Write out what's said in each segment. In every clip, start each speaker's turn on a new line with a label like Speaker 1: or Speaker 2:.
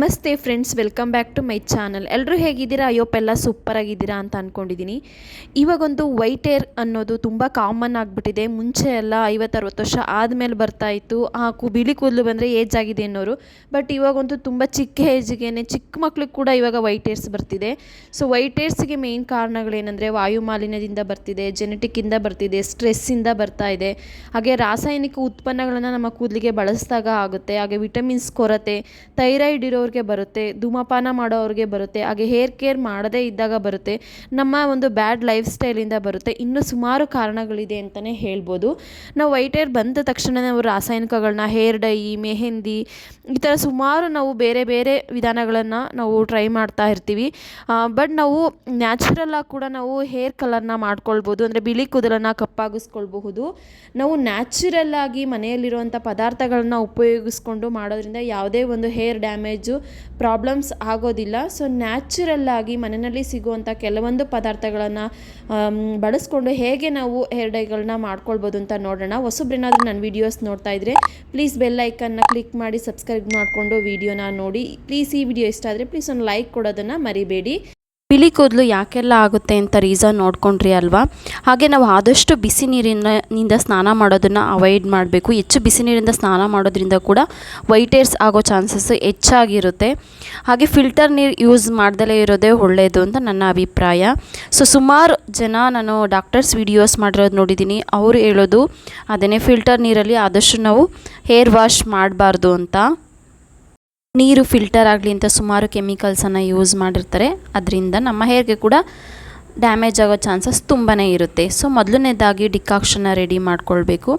Speaker 1: ನಮಸ್ತೆ friends welcome back to my channel ಎಲ್ಲರೂ ಹೇಗಿದ್ದೀರಾ? ಅಯ್ಯೋಪ್ ಎಲ್ಲ ಸೂಪರ್ ಆಗಿದ್ದೀರಾ ಅಂತ ಅಂದ್ಕೊಂಡಿದ್ದೀನಿ ಇವಾಗೊಂದು ವೈಟ್ ಏರ್ ಅನ್ನೋದು ತುಂಬ ಕಾಮನ್ ಆಗಿಬಿಟ್ಟಿದೆ. ಮುಂಚೆ ಎಲ್ಲ ಐವತ್ತರವತ್ತು ವರ್ಷ ಆದಮೇಲೆ ಬರ್ತಾ ಇತ್ತು. ಆ ಕು ಬಿಳಿ ಕೂದಲು ಬಂದರೆ ಏಜ್ ಆಗಿದೆ ಅನ್ನೋರು. ಬಟ್ ಇವಾಗಂತೂ ತುಂಬ ಚಿಕ್ಕ ಏಜ್ಗೆ ಚಿಕ್ಕ ಮಕ್ಳಿಗೆ ಕೂಡ ಇವಾಗ ವೈಟ್ ಏರ್ಸ್ ಬರ್ತಿದೆ. ಸೊ ವೈಟ್ ಏರ್ಸ್ಗೆ ಮೇಯ್ನ್ ಕಾರಣಗಳೇನೆಂದರೆ ವಾಯು ಮಾಲಿನ್ಯದಿಂದ ಬರ್ತಿದೆ ಜೆನೆಟಿಕ್ಕಿಂದ ಬರ್ತಿದೆ ಸ್ಟ್ರೆಸ್ಸಿಂದ ಬರ್ತಾ ಇದೆ. ಹಾಗೆ ರಾಸಾಯನಿಕ ಉತ್ಪನ್ನಗಳನ್ನು ನಮ್ಮ ಕೂದಲಿಗೆ ಬಳಸಿದಾಗ ಆಗುತ್ತೆ. ಹಾಗೆ ವಿಟಮಿನ್ಸ್ ಕೊರತೆ ಥೈರಾಯ್ಡ್ ಇರೋರಿಗೆ ಬರುತ್ತೆ, ಧೂಮಪಾನ ಮಾಡೋರಿಗೆ ಬರುತ್ತೆ, ಹಾಗೆ ಹೇರ್ ಕೇರ್ ಮಾಡದೇ ಇದ್ದಾಗ ಬರುತ್ತೆ, ನಮ್ಮ ಒಂದು ಬ್ಯಾಡ್ ಲೈಫ್ ಸ್ಟೈಲಿಂದ ಬರುತ್ತೆ, ಇನ್ನು ಸುಮಾರು ಕಾರಣಗಳಿದೆ ಅಂತಲೇ ಹೇಳ್ಬೋದು. ನಾವು ವೈಟ್ ಹೇರ್ ಬಂದ ತಕ್ಷಣ ನಾವು ರಾಸಾಯನಿಕಗಳನ್ನ ಹೇರ್ ಡೈ ಮೆಹೆಂದಿ, ಈ ಥರ ಸುಮಾರು ನಾವು ಬೇರೆ ಬೇರೆ ವಿಧಾನಗಳನ್ನು ನಾವು ಟ್ರೈ ಮಾಡ್ತಾ ಇರ್ತೀವಿ. ಬಟ್ ನಾವು ನ್ಯಾಚುರಲ್ ಆಗಿ ಕೂಡ ನಾವು ಹೇರ್ ಕಲರ್ನ ಮಾಡ್ಕೊಳ್ಬೋದು, ಅಂದರೆ ಬಿಳಿ ಕೂದಲನ್ನು ಕಪ್ಪಾಗಿಸ್ಕೊಳ್ಬಹುದು. ನಾವು ನ್ಯಾಚುರಲ್ ಆಗಿ ಮನೆಯಲ್ಲಿರುವಂಥ ಪದಾರ್ಥಗಳನ್ನ ಉಪಯೋಗಿಸ್ಕೊಂಡು ಮಾಡೋದ್ರಿಂದ ಯಾವುದೇ ಒಂದು ಹೇರ್ ಡ್ಯಾಮೇಜು ಪ್ರಾಬ್ಲಮ್ಸ್ ಆಗೋದಿಲ್ಲ. ಸೊ ನ್ಯಾಚುರಲ್ ಆಗಿ ಮನೆಯಲ್ಲಿ ಸಿಗುವಂಥ ಕೆಲವೊಂದು ಪದಾರ್ಥಗಳನ್ನು ಬಳಸ್ಕೊಂಡು ಹೇಗೆ ನಾವು ಹೇರ್ ಡೈಗಳನ್ನ ಮಾಡ್ಕೊಳ್ಬೋದು ಅಂತ ನೋಡೋಣ. ಹೊಸಬ್ರೇನಾದರೂ ನನ್ನ ವೀಡಿಯೋಸ್ ನೋಡ್ತಾ ಇದ್ದರೆ ಪ್ಲೀಸ್ ಬೆಲ್ ಐಕನ್ನ ಕ್ಲಿಕ್ ಮಾಡಿ ಸಬ್ಸ್ಕ್ರೈಬ್ ಮಾಡಿಕೊಂಡು ವೀಡಿಯೋನ ನೋಡಿ. ಪ್ಲೀಸ್ ಈ ವಿಡಿಯೋ ಇಷ್ಟ ಆದರೆ ಪ್ಲೀಸ್ ಒಂದು ಲೈಕ್ ಕೊಡೋದನ್ನು ಮರಿಬೇಡಿ.
Speaker 2: ಬಿಳಿ ಕೂದಲು ಯಾಕೆಲ್ಲ ಆಗುತ್ತೆ ಅಂತ ರೀಸನ್ ನೋಡ್ಕೊಂಡ್ರಿ ಅಲ್ವಾ? ಹಾಗೆ ನಾವು ಆದಷ್ಟು ಬಿಸಿ ನೀರಿನಿಂದ ಸ್ನಾನ ಮಾಡೋದನ್ನು ಅವಾಯ್ಡ್ ಮಾಡಬೇಕು. ಹೆಚ್ಚು ಬಿಸಿ ನೀರಿಂದ ಸ್ನಾನ ಮಾಡೋದ್ರಿಂದ ಕೂಡ ವೈಟ್ ಏರ್ಸ್ ಆಗೋ ಚಾನ್ಸಸ್ ಹೆಚ್ಚಾಗಿರುತ್ತೆ. ಹಾಗೆ ಫಿಲ್ಟರ್ ನೀರು ಯೂಸ್ ಮಾಡ್ದಲೇ ಇರೋದೇ ಒಳ್ಳೆಯದು ಅಂತ ನನ್ನ ಅಭಿಪ್ರಾಯ. ಸೊ ಸುಮಾರು ಜನ ನಾನು ಡಾಕ್ಟರ್ಸ್ ವಿಡಿಯೋಸ್ ಮಾಡಿರೋದು ನೋಡಿದ್ದೀನಿ ಅವರು ಹೇಳೋದು, ಅದನ್ನೇ ಫಿಲ್ಟರ್ ನೀರಲ್ಲಿ ಆದಷ್ಟು ನಾವು ಹೇರ್ ವಾಶ್ ಮಾಡಬಾರ್ದು ಅಂತ. ನೀರು ಫಿಲ್ಟರ್ ಆಗಲಿ ಅಂತ ಸುಮಾರು ಕೆಮಿಕಲ್ಸನ್ನು ಯೂಸ್ ಮಾಡಿರ್ತಾರೆ. ಅದರಿಂದ ನಮ್ಮ ಹೇರ್ಗೆ ಕೂಡ ಡ್ಯಾಮೇಜ್ ಆಗೋ ಚಾನ್ಸಸ್ ತುಂಬಾ ಇರುತ್ತೆ. ಸೊ ಮೊದಲನೇದಾಗಿ ಡಿಕಾಕ್ಷನ್ನ ರೆಡಿ ಮಾಡ್ಕೊಳ್ಬೇಕು.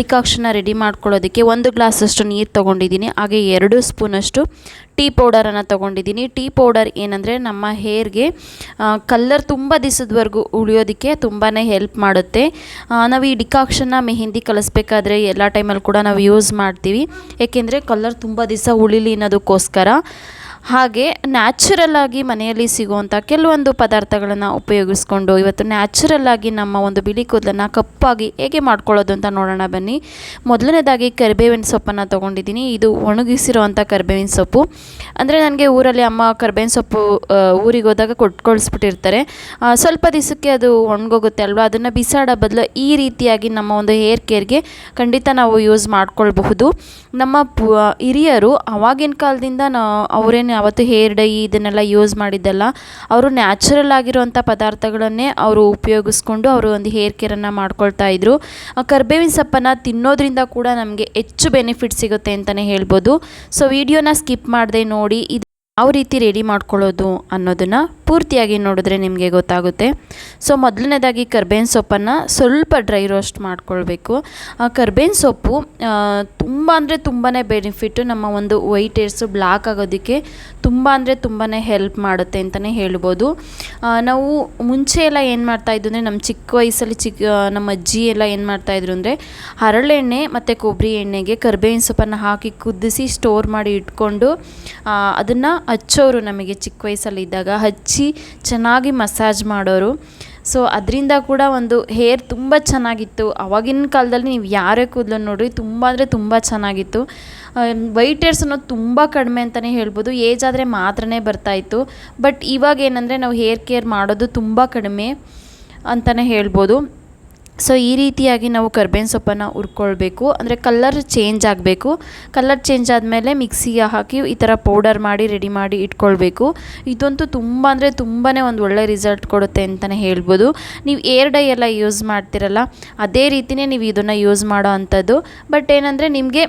Speaker 2: ಡಿಕಾಕ್ಷನ್ನ ರೆಡಿ ಮಾಡ್ಕೊಳ್ಳೋದಕ್ಕೆ ಒಂದು ಗ್ಲಾಸಷ್ಟು ನೀರು ತೊಗೊಂಡಿದ್ದೀನಿ. ಹಾಗೆ ಎರಡು ಸ್ಪೂನಷ್ಟು ಟೀ ಪೌಡರನ್ನು ತೊಗೊಂಡಿದ್ದೀನಿ. ಟೀ ಪೌಡರ್ ಏನಂದರೆ ನಮ್ಮ ಹೇರ್ಗೆ ಕಲ್ಲರ್ ತುಂಬ ದಿವಸದವರೆಗೂ ಉಳಿಯೋದಕ್ಕೆ ತುಂಬಾ ಹೆಲ್ಪ್ ಮಾಡುತ್ತೆ. ನಾವು ಈ ಡಿಕಾಕ್ಷನ್ನ ಮೆಹಂದಿ ಕಲಿಸ್ಬೇಕಾದ್ರೆ ಎಲ್ಲ ಟೈಮಲ್ಲಿ ಕೂಡ ನಾವು ಯೂಸ್ ಮಾಡ್ತೀವಿ. ಏಕೆಂದರೆ ಕಲ್ಲರ್ ತುಂಬ ದಿವಸ ಉಳಿಲಿ ಅನ್ನೋದಕ್ಕೋಸ್ಕರ. ಹಾಗೆ ನ್ಯಾಚುರಲ್ ಆಗಿ ಮನೆಯಲ್ಲಿ ಸಿಗುವಂಥ ಕೆಲವೊಂದು ಪದಾರ್ಥಗಳನ್ನು ಉಪಯೋಗಿಸ್ಕೊಂಡು ಇವತ್ತು ನ್ಯಾಚುರಲ್ ಆಗಿ ನಮ್ಮ ಒಂದು ಬಿಳಿ ಕೂದಲನ್ನು ಕಪ್ಪಾಗಿ ಹೇಗೆ ಮಾಡ್ಕೊಳ್ಳೋದು ಅಂತ ನೋಡೋಣ ಬನ್ನಿ. ಮೊದಲನೇದಾಗಿ ಕರಿಬೇವಿನ ಸೊಪ್ಪನ್ನು ತೊಗೊಂಡಿದ್ದೀನಿ. ಇದು ಒಣಗಿಸಿರುವಂಥ ಕರಿಬೇವಿನ ಸೊಪ್ಪು. ಅಂದರೆ ನನಗೆ ಊರಲ್ಲಿ ಅಮ್ಮ ಕರಿಬೇವಿನ ಸೊಪ್ಪು ಊರಿಗೆ ಹೋದಾಗ ಕೊಟ್ಟು ಕಳಿಸ್ಬಿಟ್ಟಿರ್ತಾರೆ ಸ್ವಲ್ಪ ದಿವಸಕ್ಕೆ ಅದು ಒಣಗೋಗುತ್ತೆ ಅಲ್ವಾ? ಅದನ್ನು ಬಿಸಾಡೋ ಬದಲು ಈ ರೀತಿಯಾಗಿ ನಮ್ಮ ಒಂದು ಹೇರ್ ಕೇರ್ಗೆ ಖಂಡಿತ ನಾವು ಯೂಸ್ ಮಾಡ್ಕೊಳ್ಬಹುದು. ನಮ್ಮ ಹಿರಿಯರು ಆವಾಗಿನ ಕಾಲದಿಂದ ನಾ, ಅವರೇನು ಅವತ್ತು ಹೇರ್ ಡೈ ಇದನ್ನೆಲ್ಲ ಯೂಸ್ ಮಾಡಿದ್ದಲ್ಲ, ಅವರು ನ್ಯಾಚುರಲ್ ಆಗಿರುವಂಥ ಪದಾರ್ಥಗಳನ್ನೇ ಅವರು ಉಪಯೋಗಿಸ್ಕೊಂಡು ಅವರು ಒಂದು ಹೇರ್ ಕೇರನ್ನು ಮಾಡ್ಕೊಳ್ತಾ ಇದ್ರು. ಕರ್ಬೇವಿನ ಸೊಪ್ಪನ್ನು ತಿನ್ನೋದ್ರಿಂದ ಕೂಡ ನಮಗೆ ಹೆಚ್ಚು ಬೆನಿಫಿಟ್ ಸಿಗುತ್ತೆ ಅಂತಲೇ ಹೇಳ್ಬೋದು. ಸೊ, ವಿಡಿಯೋನ ಸ್ಕಿಪ್ ಮಾಡದೆ ನೋಡಿ, ಇದು ಯಾವ ರೀತಿ ರೆಡಿ ಮಾಡ್ಕೊಳ್ಳೋದು ಅನ್ನೋದನ್ನು ಪೂರ್ತಿಯಾಗಿ ನೋಡಿದ್ರೆ ನಿಮಗೆ ಗೊತ್ತಾಗುತ್ತೆ. ಸೊ, ಮೊದಲನೇದಾಗಿ ಕರ್ಬೇವಿನ ಸೊಪ್ಪನ್ನು ಸ್ವಲ್ಪ ಡ್ರೈ ರೋಸ್ಟ್ ಮಾಡ್ಕೊಳ್ಬೇಕು. ಕರ್ಬೇವಿನ ಸೊಪ್ಪು ತುಂಬ ಅಂದರೆ ತುಂಬಾ ಬೆನಿಫಿಟ್ಟು ನಮ್ಮ ಒಂದು ವೈಟ್ ಏರ್ಸು ಬ್ಲ್ಯಾಕ್ ಆಗೋದಕ್ಕೆ ತುಂಬ ಅಂದರೆ ತುಂಬಾ ಹೆಲ್ಪ್ ಮಾಡುತ್ತೆ ಅಂತಲೇ ಹೇಳ್ಬೋದು. ನಾವು ಮುಂಚೆ ಎಲ್ಲ ಏನು ಮಾಡ್ತಾಯಿದ್ದು ಅಂದರೆ ನಮ್ಮ ಚಿಕ್ಕ ವಯಸ್ಸಲ್ಲಿ ಚಿಕ್ಕ ನಮ್ಮ ಅಜ್ಜಿ ಎಲ್ಲ ಏನು ಮಾಡ್ತಾಯಿದ್ರು ಅಂದರೆ ಹರಳೆಣ್ಣೆ ಮತ್ತು ಕೊಬ್ಬರಿ ಎಣ್ಣೆಗೆ ಕರ್ಬೇವಿನ ಸೊಪ್ಪನ್ನು ಹಾಕಿ ಕುದಿಸಿ ಸ್ಟೋರ್ ಮಾಡಿ ಇಟ್ಕೊಂಡು ಅದನ್ನು ಹಚ್ಚೋರು ನಮಗೆ ಚಿಕ್ಕ ವಯಸ್ಸಲ್ಲಿದ್ದಾಗ ಹಚ್ಚಿ ಚೆನ್ನಾಗಿ ಮಸಾಜ್ ಮಾಡೋರು. ಸೊ ಅದರಿಂದ ಕೂಡ ಒಂದು ಹೇರ್ ತುಂಬ ಚೆನ್ನಾಗಿತ್ತು. ಆವಾಗಿನ ಕಾಲದಲ್ಲಿ ನೀವು ಯಾರೇ ಕೂದಲು ನೋಡಿರಿ ತುಂಬ ಅಂದರೆ ತುಂಬ ಚೆನ್ನಾಗಿತ್ತು. ವೈಟ್ ಹೇರ್ಸ್ ಅನ್ನೋದು ತುಂಬ ಕಡಿಮೆ ಅಂತಲೇ ಹೇಳ್ಬೋದು. ಏಜ್ ಆದರೆ ಮಾತ್ರನೇ ಬರ್ತಾಯಿತ್ತು ಬಟ್ ಇವಾಗ ಏನಂದರೆ ನಾವು ಹೇರ್ ಕೇರ್ ಮಾಡೋದು ತುಂಬ ಕಡಿಮೆ ಅಂತಲೇ ಹೇಳ್ಬೋದು. ಸೊ ಈ ರೀತಿಯಾಗಿ ನಾವು ಕರ್ಬೇವಿನ ಸೊಪ್ಪನ್ನು ಹುರ್ಕೊಳ್ಬೇಕು. ಅಂದರೆ ಕಲ್ಲರ್ ಚೇಂಜ್ ಆಗಬೇಕು. ಕಲ್ಲರ್ ಚೇಂಜ್ ಆದಮೇಲೆ ಮಿಕ್ಸಿಗೆ ಹಾಕಿ ಈ ಥರ ಪೌಡರ್ ಮಾಡಿ ರೆಡಿ ಮಾಡಿ ಇಟ್ಕೊಳ್ಬೇಕು. ಇದಂತೂ ತುಂಬ ಅಂದರೆ ತುಂಬಾ ಒಂದು ಒಳ್ಳೆ ರಿಸಲ್ಟ್ ಕೊಡುತ್ತೆ ಅಂತಲೇ ಹೇಳ್ಬೋದು. ನೀವು ಏರ್ ಡೈ ಎಲ್ಲ ಯೂಸ್ ಮಾಡ್ತಿರಲ್ಲ, ಅದೇ ರೀತಿಯೇ ನೀವು ಇದನ್ನು ಯೂಸ್ ಮಾಡೋ ಅಂಥದ್ದು. ಬಟ್ ಏನಂದರೆ ನಿಮಗೆ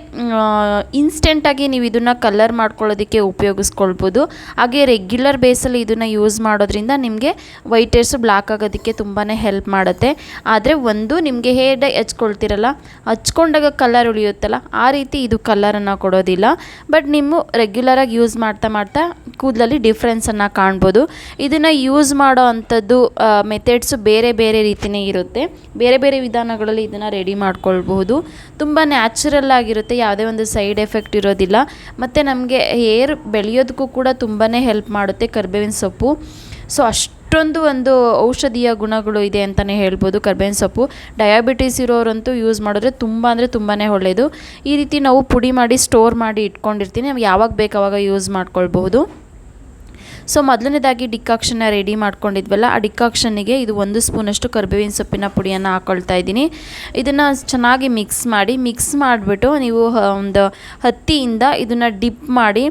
Speaker 2: ಇನ್ಸ್ಟೆಂಟಾಗಿ ನೀವು ಇದನ್ನು ಕಲ್ಲರ್ ಮಾಡ್ಕೊಳ್ಳೋದಕ್ಕೆ ಉಪಯೋಗಿಸ್ಕೊಳ್ಬೋದು. ಹಾಗೆ ರೆಗ್ಯುಲರ್ ಬೇಸಲ್ಲಿ ಇದನ್ನು ಯೂಸ್ ಮಾಡೋದ್ರಿಂದ ನಿಮಗೆ ವೈಟ್ ಹೇರ್ಸು ಬ್ಲ್ಯಾಕ್ ಆಗೋದಕ್ಕೆ ತುಂಬಾ ಹೆಲ್ಪ್ ಮಾಡುತ್ತೆ. ಆದರೆ ಒಂದು ಒಂದು ನಿಮಗೆ ಹೇರ್ ಡೈ ಹಚ್ಕೊಳ್ತಿರಲ್ಲ, ಹಚ್ಕೊಂಡಾಗ ಕಲರ್ ಉಳಿಯುತ್ತಲ್ಲ, ಆ ರೀತಿ ಇದು ಕಲರನ್ನು ಕೊಡೋದಿಲ್ಲ. ಬಟ್ ನಿಮ್ಮ ರೆಗ್ಯುಲರಾಗಿ ಯೂಸ್ ಮಾಡ್ತಾ ಮಾಡ್ತಾ ಕೂದಲಲ್ಲಿ ಡಿಫ್ರೆನ್ಸನ್ನು ಕಾಣ್ಬೋದು. ಇದನ್ನು ಯೂಸ್ ಮಾಡೋ ಅಂಥದ್ದು ಮೆಥಡ್ಸು ಬೇರೆ ಬೇರೆ ರೀತಿಯೇ ಇರುತ್ತೆ. ಬೇರೆ ಬೇರೆ ವಿಧಾನಗಳಲ್ಲಿ ಇದನ್ನು ರೆಡಿ ಮಾಡ್ಕೊಳ್ಬಹುದು. ತುಂಬ ನ್ಯಾಚುರಲ್ ಆಗಿರುತ್ತೆ, ಯಾವುದೇ ಒಂದು ಸೈಡ್ ಎಫೆಕ್ಟ್ ಇರೋದಿಲ್ಲ. ಮತ್ತು ನಮಗೆ ಹೇರ್ ಬೆಳೆಯೋದಕ್ಕೂ ಕೂಡ ತುಂಬಾ ಹೆಲ್ಪ್ ಮಾಡುತ್ತೆ ಕರ್ಬೇವಿನ ಸೊಪ್ಪು. ಸೊ ಅಷ್ಟು
Speaker 1: ಅಷ್ಟೊಂದು ಒಂದು ಔಷಧೀಯ ಗುಣಗಳು ಇದೆ ಅಂತಲೇ ಹೇಳ್ಬೋದು ಕರ್ಬೇವಿನ ಸೊಪ್ಪು. ಡಯಾಬಿಟೀಸ್ ಇರೋರಂತೂ ಯೂಸ್ ಮಾಡಿದ್ರೆ ತುಂಬ ಅಂದರೆ ತುಂಬಾ ಒಳ್ಳೆಯದು ಈ ರೀತಿ ನಾವು ಪುಡಿ ಮಾಡಿ ಸ್ಟೋರ್ ಮಾಡಿ ಇಟ್ಕೊಂಡಿರ್ತೀನಿ. ನಮ್ಗೆ ಯಾವಾಗ ಬೇಕು ಅವಾಗ ಯೂಸ್ ಮಾಡ್ಕೊಳ್ಬಹುದು. ಸೊ ಮೊದಲನೇದಾಗಿ ಡಿಕಾಕ್ಷನ್ನ ರೆಡಿ ಮಾಡ್ಕೊಂಡಿದ್ವಲ್ಲ, ಆ ಡಿಕಾಕ್ಷನ್ನಿಗೆ ಇದು ಒಂದು ಸ್ಪೂನಷ್ಟು ಕರ್ಬೇವಿನ ಸೊಪ್ಪಿನ ಪುಡಿಯನ್ನು ಹಾಕ್ಕೊಳ್ತಾ ಇದ್ದೀನಿ. ಇದನ್ನು ಚೆನ್ನಾಗಿ ಮಿಕ್ಸ್ ಮಾಡಿ ಮಿಕ್ಸ್ ಮಾಡಿಬಿಟ್ಟು ನೀವು ಒಂದು ಹತ್ತಿಯಿಂದ ಇದನ್ನು ಡಿಪ್ ಮಾಡಿ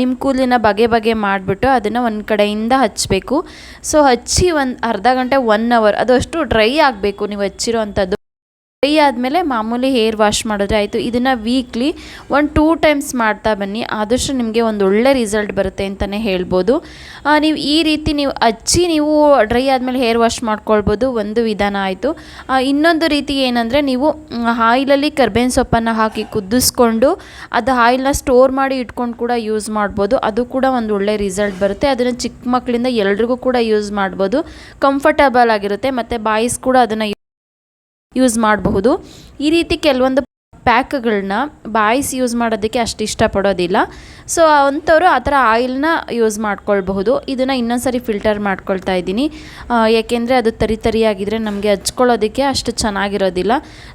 Speaker 1: ನಿಮ್ಮ ಕೂದಲಿನ ಬಗೆ ಬಗೆ ಮಾಡಿಬಿಟ್ಟು ಅದನ್ನು ಒಂದು ಕಡೆಯಿಂದ ಹಚ್ಚಬೇಕು ಸೊ ಹಚ್ಚಿ ಒಂದು ಅರ್ಧ ಗಂಟೆ ಒನ್ ಅವರ್ ಅದು ಅಷ್ಟು ಡ್ರೈ ಆಗಬೇಕು ನೀವು ಹಚ್ಚಿರೋ ಡ್ರೈ ಆದಮೇಲೆ ಮಾಮೂಲಿ ಹೇರ್ ವಾಶ್ ಮಾಡಿದ್ರೆ ಆಯಿತು. ಇದನ್ನು ವೀಕ್ಲಿ ಒಂದು ಟೂ ಟೈಮ್ಸ್ ಮಾಡ್ತಾ ಬನ್ನಿ. ಆದಷ್ಟು ನಿಮಗೆ ಒಂದು ಒಳ್ಳೆ ರಿಸಲ್ಟ್ ಬರುತ್ತೆ ಅಂತಲೇ ಹೇಳ್ಬೋದು. ನೀವು ಈ ರೀತಿ ನೀವು ಹಚ್ಚಿ ನೀವು ಡ್ರೈ ಆದಮೇಲೆ ಹೇರ್ ವಾಶ್ ಮಾಡ್ಕೊಳ್ಬೋದು. ಒಂದು ವಿಧಾನ ಆಯಿತು. ಇನ್ನೊಂದು ರೀತಿ ಏನಂದರೆ ನೀವು ಆಯಿಲಲ್ಲಿ ಕರ್ಬೇವಿನ ಸೊಪ್ಪನ್ನು ಹಾಕಿ ಕುದಿಸ್ಕೊಂಡು ಅದು ಆಯಿಲ್ನ ಸ್ಟೋರ್ ಮಾಡಿ ಇಟ್ಕೊಂಡು ಕೂಡ ಯೂಸ್ ಮಾಡ್ಬೋದು. ಅದು ಕೂಡ ಒಂದು ಒಳ್ಳೆ ರಿಸಲ್ಟ್ ಬರುತ್ತೆ. ಅದನ್ನು ಚಿಕ್ಕ ಮಕ್ಕಳಿಂದ ಎಲ್ರಿಗೂ ಕೂಡ ಯೂಸ್ ಮಾಡ್ಬೋದು. ಕಂಫರ್ಟಬಲ್ ಆಗಿರುತ್ತೆ. ಮತ್ತು ಬಾಯ್ಸ್ ಕೂಡ ಅದನ್ನು ಯೂಸ್ ಮಾಡಬಹುದು. ಈ ರೀತಿ ಕೆಲವೊಂದು ಪ್ಯಾಕ್ಗಳನ್ನ ಬಾಯ್ಸ್ ಯೂಸ್ ಮಾಡೋದಕ್ಕೆ ಅಷ್ಟು ಇಷ್ಟಪಡೋದಿಲ್ಲ. ಸೊ ಅಂಥವ್ರು ಆ ಥರ ಆಯಿಲ್ನ ಯೂಸ್ ಮಾಡ್ಕೊಳ್ಬಹುದು. ಇದನ್ನು ಇನ್ನೊಂದ್ಸರಿ ಫಿಲ್ಟರ್ ಮಾಡ್ಕೊಳ್ತಾ ಇದ್ದೀನಿ. ಏಕೆಂದರೆ ಅದು ತರಿ ತರಿಯಾಗಿದ್ದರೆ ನಮಗೆ ಹಚ್ಕೊಳ್ಳೋದಕ್ಕೆ ಅಷ್ಟು ಚೆನ್ನಾಗಿರೋದಿಲ್ಲ.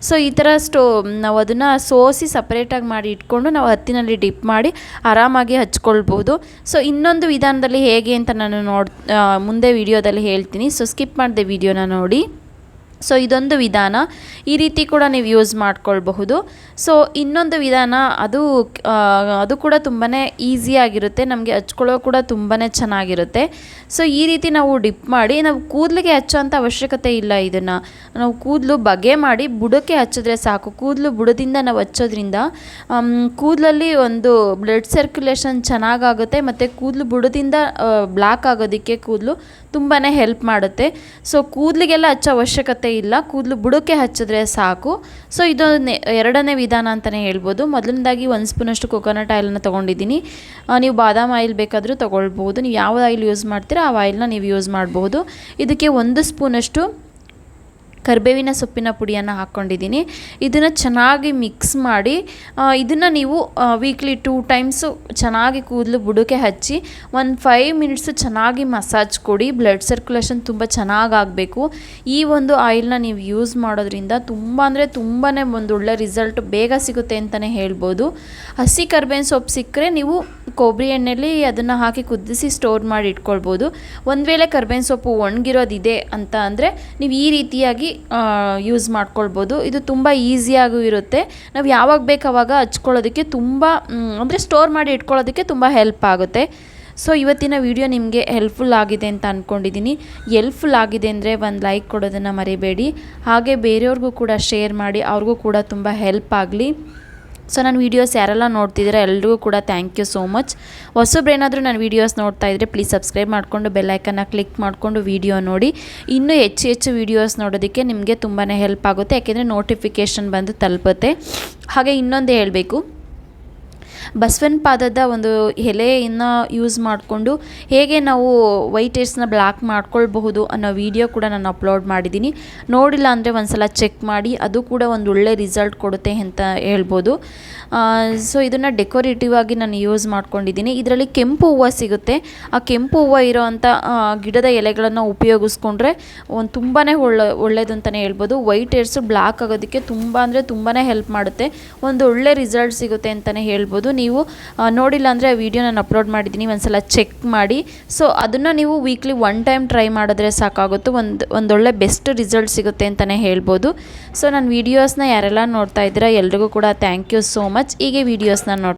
Speaker 1: ಸೊ ಈ ಥರ ಸ್ಟೋ, ನಾವು ಅದನ್ನು ಸೋಸಿ ಸಪ್ರೇಟಾಗಿ ಮಾಡಿ ಇಟ್ಕೊಂಡು ನಾವು ಹತ್ತಿನಲ್ಲಿ ಡಿಪ್ ಮಾಡಿ ಆರಾಮಾಗಿ ಹಚ್ಕೊಳ್ಬೋದು ಸೊ ಇನ್ನೊಂದು ವಿಧಾನದಲ್ಲಿ ಹೇಗೆ ಅಂತ ನಾನು ನೋಡ್ ಮುಂದೆ ವಿಡಿಯೋದಲ್ಲಿ ಹೇಳ್ತೀನಿ. ಸೊ ಸ್ಕಿಪ್ ಮಾಡಿದೆ ವಿಡಿಯೋನ ನೋಡಿ. ಸೊ ಇದೊಂದು ವಿಧಾನ ಈ ರೀತಿ ಕೂಡ ನೀವು ಯೂಸ್ ಮಾಡ್ಕೊಳ್ಬಹುದು. ಸೊ ಇನ್ನೊಂದು ವಿಧಾನ ಅದು ಅದು ಕೂಡ ತುಂಬಾ ಈಸಿಯಾಗಿರುತ್ತೆ ನಮಗೆ ಹಚ್ಕೊಳ್ಳೋ ಕೂಡ ತುಂಬಾ ಚೆನ್ನಾಗಿರುತ್ತೆ. ಸೊ ಈ ರೀತಿ ನಾವು ಡಿಪ್ ಮಾಡಿ, ನಾವು ಕೂದಲಿಗೆ ಹಚ್ಚೋಂಥ ಅವಶ್ಯಕತೆ ಇಲ್ಲ ಇದನ್ನು. ನಾವು ಕೂದಲು ಬಗೆ ಮಾಡಿ ಬುಡಕ್ಕೆ ಹಚ್ಚಿದ್ರೆ ಸಾಕು. ಕೂದಲು ಬುಡದಿಂದ ನಾವು ಹಚ್ಚೋದ್ರಿಂದ ಕೂದಲಲ್ಲಿ ಒಂದು ಬ್ಲಡ್ ಸರ್ಕ್ಯುಲೇಷನ್ ಚೆನ್ನಾಗಾಗುತ್ತೆ ಮತ್ತು ಕೂದಲು ಬುಡದಿಂದ ಬ್ಲ್ಯಾಕ್ ಆಗೋದಕ್ಕೆ ಕೂದಲು ತುಂಬಾ ಹೆಲ್ಪ್ ಮಾಡುತ್ತೆ. ಸೊ ಕೂದಲಿಗೆಲ್ಲ ಹಚ್ಚೋ ಅವಶ್ಯಕತೆ ಇಲ್ಲ. ಕೂದಲು ಬುಡಕ್ಕೆ ಹಚ್ಚಿದ್ರೆ ಸಾಕು. ಸೊ ಇದು ಎರಡನೇ ವಿಧಾನ ಅಂತಲೇ ಹೇಳ್ಬೋದು. ಮೊದಲನೇದಾಗಿ ಒಂದು ಸ್ಪೂನಷ್ಟು ಕೊಕೊನಟ್ ಆಯಿಲನ್ನ ತೊಗೊಂಡಿದ್ದೀನಿ. ನೀವು ಬಾದಾಮ್ ಆಯಿಲ್ ಬೇಕಾದರೂ ತೊಗೊಳ್ಬೋದು. ನೀವು ಯಾವ ಆಯಿಲ್ ಯೂಸ್ ಮಾಡ್ತೀರಾ, ಆ ಆಯಿಲ್ನ ನೀವು ಯೂಸ್ ಮಾಡಬಹುದು ಇದಕ್ಕೆ ಒಂದು ಸ್ಪೂನಷ್ಟು ಕರಿಬೇವಿನ ಸೊಪ್ಪಿನ ಪುಡಿಯನ್ನು ಹಾಕ್ಕೊಂಡಿದ್ದೀನಿ. ಇದನ್ನು ಚೆನ್ನಾಗಿ ಮಿಕ್ಸ್ ಮಾಡಿ ಇದನ್ನು ನೀವು ವೀಕ್ಲಿ ಟೂ ಟೈಮ್ಸು ಚೆನ್ನಾಗಿ ಕೂದಲು ಬುಡಕ್ಕೆ ಹಚ್ಚಿ, ಒಂದು ಫೈವ್ ಮಿನಿಟ್ಸು ಚೆನ್ನಾಗಿ ಮಸಾಜ್ ಕೊಡಿ. ಬ್ಲಡ್ ಸರ್ಕ್ಯುಲೇಷನ್ ತುಂಬ ಚೆನ್ನಾಗಿ ಆಗಬೇಕು ಈ ಒಂದು ಆಯಿಲ್ನ ನೀವು ಯೂಸ್ ಮಾಡೋದ್ರಿಂದ ತುಂಬ ಅಂದರೆ ತುಂಬಾ ಒಂದು ಒಳ್ಳೆ ರಿಸಲ್ಟ್ ಬೇಗ ಸಿಗುತ್ತೆ ಅಂತಲೇ ಹೇಳ್ಬೋದು. ಹಸಿ ಕರ್ಬೇವಿನ ಸೊಪ್ಪು ಸಿಕ್ಕರೆ ನೀವು ಕೊಬ್ಬರಿ ಎಣ್ಣೆಯಲ್ಲಿ ಅದನ್ನು ಹಾಕಿ ಕುದಿಸಿ ಸ್ಟೋರ್ ಮಾಡಿ ಇಟ್ಕೊಳ್ಬೋದು. ಒಂದು ವೇಳೆ ಕರ್ಬೇವಿನ ಸೊಪ್ಪು ಒಣಗಿರೋದಿದೆ ಅಂತ ಅಂದರೆ, ನೀವು ಈ ರೀತಿಯಾಗಿ ಯೂಸ್ ಮಾಡ್ಕೊಳ್ಬೋದು. ಇದು ತುಂಬ ಈಸಿಯಾಗೂ ಇರುತ್ತೆ. ನಾವು ಯಾವಾಗ ಬೇಕು ಅವಾಗ ಹಚ್ಕೊಳ್ಳೋದಕ್ಕೆ ತುಂಬ ಅಂದರೆ ಸ್ಟೋರ್ ಮಾಡಿ ಇಟ್ಕೊಳ್ಳೋದಕ್ಕೆ ತುಂಬ ಹೆಲ್ಪ್ ಆಗುತ್ತೆ. ಸೊ ಇವತ್ತಿನ ವಿಡಿಯೋ ನಿಮಗೆ ಹೆಲ್ಪ್ಫುಲ್ ಆಗಿದೆ ಅಂತ ಅಂದ್ಕೊಂಡಿದ್ದೀನಿ ಹೆಲ್ಪ್ಫುಲ್ ಆಗಿದೆ ಅಂದರೆ ಒಂದು ಲೈಕ್ ಕೊಡೋದನ್ನು ಮರಿಬೇಡಿ. ಹಾಗೆ ಬೇರೆಯವ್ರಿಗೂ ಕೂಡ ಶೇರ್ ಮಾಡಿ ಅವ್ರಿಗೂ ಕೂಡ ತುಂಬ ಹೆಲ್ಪ್ ಆಗಲಿ. ಸೊ ನನ್ನ ವೀಡಿಯೋಸ್ ಯಾರೆಲ್ಲ ನೋಡ್ತಿದ್ದೀರಾ ಎಲ್ರಿಗೂ ಕೂಡ ಥ್ಯಾಂಕ್ ಯು ಸೋ ಮಚ್ ಹೊಸಬ್ರೇನಾದರೂ ನನ್ನ ವೀಡಿಯೋಸ್ ನೋಡ್ತಾ ಇದ್ದರೆ ಪ್ಲೀಸ್ ಸಬ್ಸ್ಕ್ರೈಬ್ ಮಾಡಿಕೊಂಡು ಬೆಲ್ಲೈಕನ್ನ ಕ್ಲಿಕ್ ಮಾಡಿಕೊಂಡು ವೀಡಿಯೋ ನೋಡಿ. ಇನ್ನೂ ಹೆಚ್ಚು ಹೆಚ್ಚು ವೀಡಿಯೋಸ್ ನೋಡೋದಕ್ಕೆ ನಿಮಗೆ ತುಂಬಾ ಹೆಲ್ಪ್ ಆಗುತ್ತೆ, ಯಾಕೆಂದರೆ ನೋಟಿಫಿಕೇಷನ್ ಬಂದು ತಲುಪುತ್ತೆ. ಹಾಗೆ ಇನ್ನೊಂದು ಹೇಳಬೇಕು. ಬಸವನ ಪಾದದ ಒಂದು ಎಲೆಯನ್ನು ಯೂಸ್ ಮಾಡಿಕೊಂಡು ಹೇಗೆ ನಾವು ವೈಟ್ ಹೇರ್ಸ್ನ ಬ್ಲ್ಯಾಕ್ ಮಾಡ್ಕೊಳ್ಬಹುದು ಅನ್ನೋ ವಿಡಿಯೋ ಕೂಡ ನಾನು ಅಪ್ಲೋಡ್ ಮಾಡಿದ್ದೀನಿ. ನೋಡಿಲ್ಲ ಅಂದರೆ ಒಂದ್ಸಲ ಚೆಕ್ ಮಾಡಿ, ಅದು ಕೂಡ ಒಂದು ಒಳ್ಳೆ ರಿಸಲ್ಟ್ ಕೊಡುತ್ತೆ ಅಂತ ಹೇಳ್ಬೋದು. ಸೊ ಇದನ್ನು ಡೆಕೋರೇಟಿವ್ ಆಗಿ ನಾನು ಯೂಸ್ ಮಾಡ್ಕೊಂಡಿದ್ದೀನಿ. ಇದರಲ್ಲಿ ಕೆಂಪು ಹೂವು ಸಿಗುತ್ತೆ. ಆ ಕೆಂಪು ಹೂವು ಇರೋ ಅಂಥ ಗಿಡದ ಎಲೆಗಳನ್ನು ಉಪಯೋಗಿಸ್ಕೊಂಡ್ರೆ ಒಂದು ತುಂಬಾ ಒಳ್ಳೆ ಒಳ್ಳೆಯದಂತಲೇ ಹೇಳ್ಬೋದು. ವೈಟ್ ಹೇರ್ಸು ಬ್ಲ್ಯಾಕ್ ಆಗೋದಕ್ಕೆ ತುಂಬ ಅಂದರೆ ತುಂಬಾ ಹೆಲ್ಪ್ ಮಾಡುತ್ತೆ. ಒಂದು ಒಳ್ಳೆ ರಿಸಲ್ಟ್ ಸಿಗುತ್ತೆ ಅಂತಲೇ ಹೇಳ್ಬೋದು. ನೀವು ನೋಡಿಲ್ಲ ಅಂದರೆ ಆ ವಿಡಿಯೋ ನಾನು ಅಪ್ಲೋಡ್ ಮಾಡಿದ್ದೀನಿ, ಒಂದ್ಸಲ ಚೆಕ್ ಮಾಡಿ. ಸೊ ಅದನ್ನು ನೀವು ವೀಕ್ಲಿ ಒನ್ ಟೈಮ್ ಟ್ರೈ ಮಾಡಿದ್ರೆ ಸಾಕಾಗುತ್ತೆ. ಒಂದು, ಒಂದೊಳ್ಳೆ ಬೆಸ್ಟ್ ರಿಸಲ್ಟ್ ಸಿಗುತ್ತೆ ಅಂತಲೇ ಹೇಳ್ಬೋದು. ಸೊ ನನ್ನ ವೀಡಿಯೋಸ್ನ ಯಾರೆಲ್ಲ ನೋಡ್ತಾ ಇದ್ದೀರಾ, ಎಲ್ರಿಗೂ ಕೂಡ ಥ್ಯಾಂಕ್ ಯು ಸೋ ಮಚ್ ಹೀಗೆ ವೀಡಿಯೋಸ್ನ ನೋಡಿ